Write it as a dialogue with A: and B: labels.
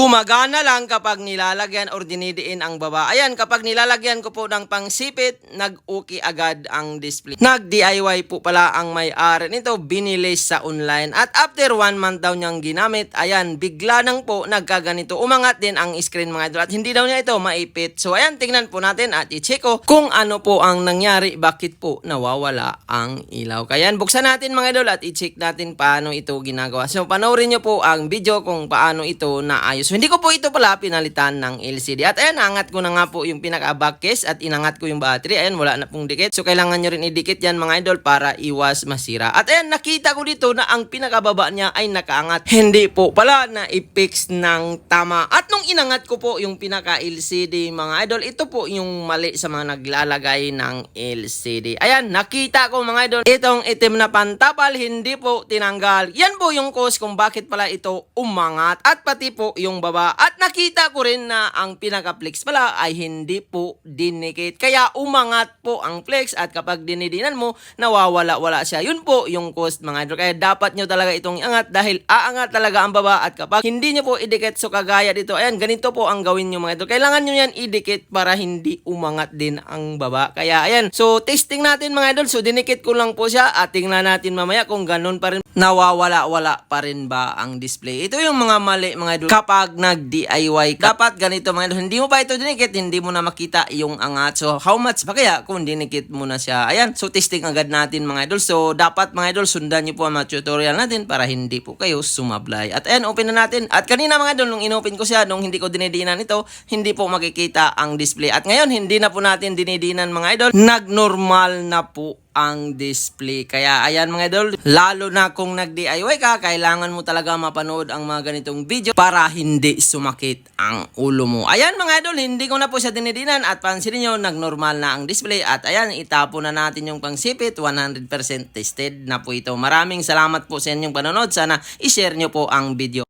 A: gumagana lang kapag nilalagyan or dinidiin ang baba. Ayan, kapag nilalagyan ko po ng pangsipit, nag-okay agad ang display. Nag-DIY po pala ang may-ari nito, binili sa online. At after one month daw niyang ginamit, ayan, bigla nang po nagkaganito. Umangat din ang screen mga idol at hindi daw niya ito maipit. So ayan, tingnan po natin at i-check ko kung ano po ang nangyari, bakit po nawawala ang ilaw. Kaya buksan natin mga idol at i-check natin paano ito ginagawa. So panoorin niyo po ang video kung paano ito naayos. So hindi ko po ito pala pinalitan ng LCD. At ayan, angat ko na nga po yung pinaka-back case at inangat ko yung battery. Ayan, wala na pong dikit. So kailangan nyo rin idikit yan mga idol para iwas masira. At ayan, nakita ko dito na ang pinakababa niya ay nakaangat. Hindi po pala na i-fix ng tama. At nung inangat ko po yung pinaka-LCD mga idol, ito po yung mali sa mga naglalagay ng LCD. Ayan, nakita ko mga idol, itong itim na pantapal hindi po tinanggal. Yan po yung cause kung bakit pala ito umangat at pati po yung baba. At nakita ko rin na ang pinaka-flex pala ay hindi po dinikit. Kaya umangat po ang flex at kapag dinidinan mo, nawawala-wala siya. Yun po yung cause mga idol. Kaya dapat nyo talaga itong iangat dahil aangat talaga ang baba at kapag hindi nyo po idikit so kagaya dito, ayan, ganito po ang gawin nyo mga idol. Kailangan nyo yan idikit para hindi umangat din ang baba. Kaya ayan, so testing natin mga idol. So dinikit ko lang po siya at tingnan natin mamaya kung ganun pa rin nawawala-wala pa rin ba ang display. Ito yung mga mali mga idol. Kapag nag-DIY ka, dapat ganito mga idol. Hindi mo pa ito dinikit, hindi mo na makita yung angat. So how much pa kaya kung dinikit mo na siya? Ayan, so testing agad natin mga idol. So dapat mga idol, sundan nyo po ang mga tutorial natin para hindi po kayo sumablay. At ayan, open na natin. At kanina mga idol, nung inopen ko siya, nung hindi ko dinidinan ito, hindi po makikita ang display. At ngayon, hindi na po natin dinidinan mga idol. Nag-normal na po ang display. Kaya ayan mga idol, lalo na kung nag-DIY ka, kailangan mo talaga mapanood ang mga ganitong video para hindi sumakit ang ulo mo. Ayan mga idol, hindi ko na po siya dinidinan at pansinin nyo, nag-normal na ang display at ayan, itapo na natin yung pangsipit, 100% tested na po ito. Maraming salamat po sa inyong panonood. Sana i-share nyo po ang video.